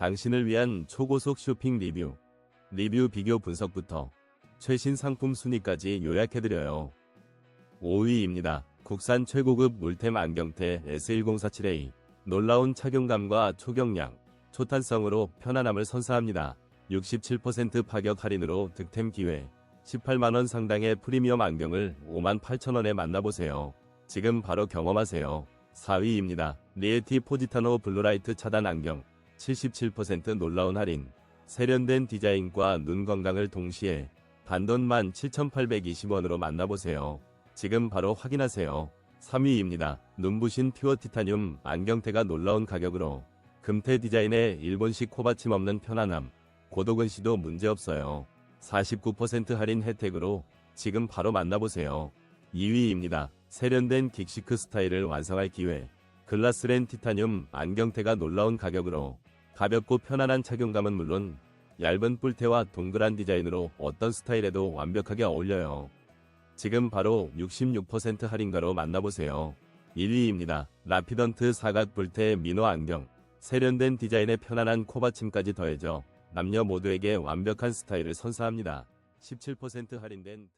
당신을 위한 초고속 쇼핑 리뷰, 리뷰 비교 분석부터 최신 상품 순위까지 요약해드려요. 5위입니다. 국산 최고급 물템 안경테 S1047A. 놀라운 착용감과 초경량, 초탄성으로 편안함을 선사합니다. 67% 파격 할인으로 득템 기회. 18만원 상당의 프리미엄 안경을 5만 8천원에 만나보세요. 지금 바로 경험하세요. 4위입니다. 리에티 포지타노 블루라이트 차단 안경. 77% 놀라운 할인. 세련된 디자인과 눈 건강을 동시에 단돈 17,820원으로 만나보세요. 지금 바로 확인하세요. 3위입니다. 눈부신 퓨어 티타늄 안경테가 놀라운 가격으로 금태 디자인의 일본식 코받침 없는 편안함, 고도근시도 문제없어요. 49% 할인 혜택으로 지금 바로 만나보세요. 2위입니다. 세련된 긱시크 스타일을 완성할 기회. 글라스렌 티타늄 안경테가 놀라운 가격으로 가볍고 편안한 착용감은 물론 얇은 뿔테와 동그란 디자인으로 어떤 스타일에도 완벽하게 어울려요. 지금 바로 66% 할인가로 만나보세요. 1위입니다. 라피던트 사각 뿔테 미노 안경. 세련된 디자인에 편안한 코받침까지 더해져 남녀 모두에게 완벽한 스타일을 선사합니다. 17% 할인된